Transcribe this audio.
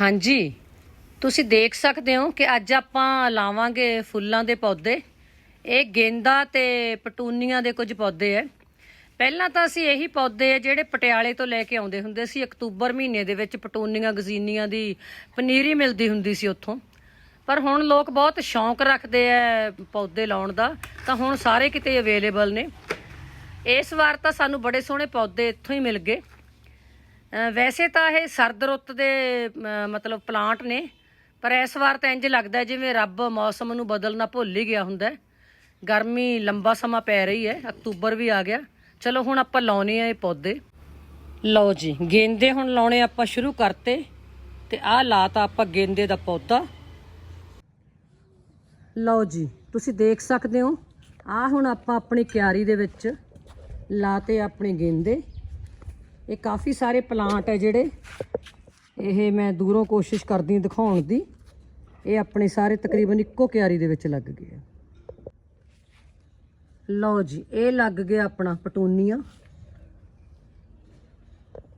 ਹਾਂਜੀ। ਤੁਸੀਂ ਦੇਖ ਸਕਦੇ ਹੋ ਕਿ ਅੱਜ ਆਪਾਂ ਲਾਵਾਂਗੇ ਫੁੱਲਾਂ ਦੇ ਪੌਦੇ। ਇਹ ਗੇਂਦਾ ਤੇ ਪਟੂਨੀਆਂ ਦੇ ਕੁਝ ਪੌਦੇ ਐ। ਪਹਿਲਾਂ ਤਾਂ ਅਸੀਂ ਇਹੀ ਪੌਦੇ ਆ ਜਿਹੜੇ ਪਟਿਆਲੇ ਤੋਂ ਲੈ ਕੇ ਆਉਂਦੇ ਹੁੰਦੇ ਸੀ। ਅਕਤੂਬਰ ਮਹੀਨੇ ਦੇ ਵਿੱਚ ਪਟੂਨੀਆਂ, ਗਜ਼ੀਨੀਆਂ ਦੀ ਪਨੀਰੀ ਮਿਲਦੀ ਹੁੰਦੀ ਸੀ ਉੱਥੋਂ। ਪਰ ਹੁਣ ਲੋਕ ਬਹੁਤ ਸ਼ੌਂਕ ਰੱਖਦੇ ਆ ਪੌਦੇ ਲਾਉਣ ਦਾ। ਤਾਂ ਹੁਣ ਸਾਰੇ ਕਿਤੇ ਅਵੇਲੇਬਲ ਨੇ। ਇਸ ਵਾਰ ਤਾਂ ਸਾਨੂੰ ਬੜੇ ਸੋਹਣੇ ਪੌਦੇ ਇੱਥੋਂ ਹੀ ਮਿਲ ਗਏ। ਵੈਸੇ ਤਾਂ ਇਹ ਸਰਦ ਰੁੱਤ ਦੇ ਮਤਲਬ ਪਲਾਂਟ ਨੇ, ਪਰ ਇਸ ਵਾਰ ਤਾਂ ਇੰਜ ਲੱਗਦਾ ਜਿਵੇਂ ਰੱਬ ਮੌਸਮ ਨੂੰ ਬਦਲਣਾ ਭੁੱਲ ਹੀ ਗਿਆ ਹੁੰਦਾ ਗਰਮੀ ਲੰਬਾ ਸਮਾਂ ਪੈ ਰਹੀ ਹੈ, ਅਕਤੂਬਰ ਵੀ ਆ ਗਿਆ। ਚਲੋ ਹੁਣ ਆਪਾਂ ਲਾਉਣੇ ਆ ਇਹ ਪੌਦੇ। ਲਓ ਜੀ, ਗੇਂਦੇ ਹੁਣ ਲਾਉਣੇ ਆਪਾਂ ਸ਼ੁਰੂ ਕਰਤੇ, ਤੇ ਆਹ ਲਾਤਾ ਆਪਾਂ ਗੇਂਦੇ ਦਾ ਪੌਦਾ। ਲਓ ਜੀ, ਤੁਸੀਂ ਦੇਖ ਸਕਦੇ ਹੋ, ਆਹ ਹੁਣ ਆਪਾਂ ਆਪਣੀ ਕਿਆਰੀ ਦੇ ਵਿੱਚ ਲਾਤੇ ਆਪਣੇ ਗੇਂਦੇ। ਇਹ ਕਾਫੀ ਸਾਰੇ ਪਲਾਂਟ ਹੈ ਜਿਹੜੇ। ਇਹ ਮੈਂ ਦੂਰੋਂ ਕੋਸ਼ਿਸ਼ ਕਰਦੀ ਦਿਖਾਉਣ ਦੀ। ਇਹ ਆਪਣੇ ਸਾਰੇ ਤਕਰੀਬਨ ਇੱਕੋ ਕਿਆਰੀ ਦੇ ਵਿੱਚ ਲੱਗ ਗਏ ਆ। ਲਓ ਜੀ, ਇਹ ਲੱਗ ਗਿਆ ਆਪਣਾ ਪਟੂਨੀਆ।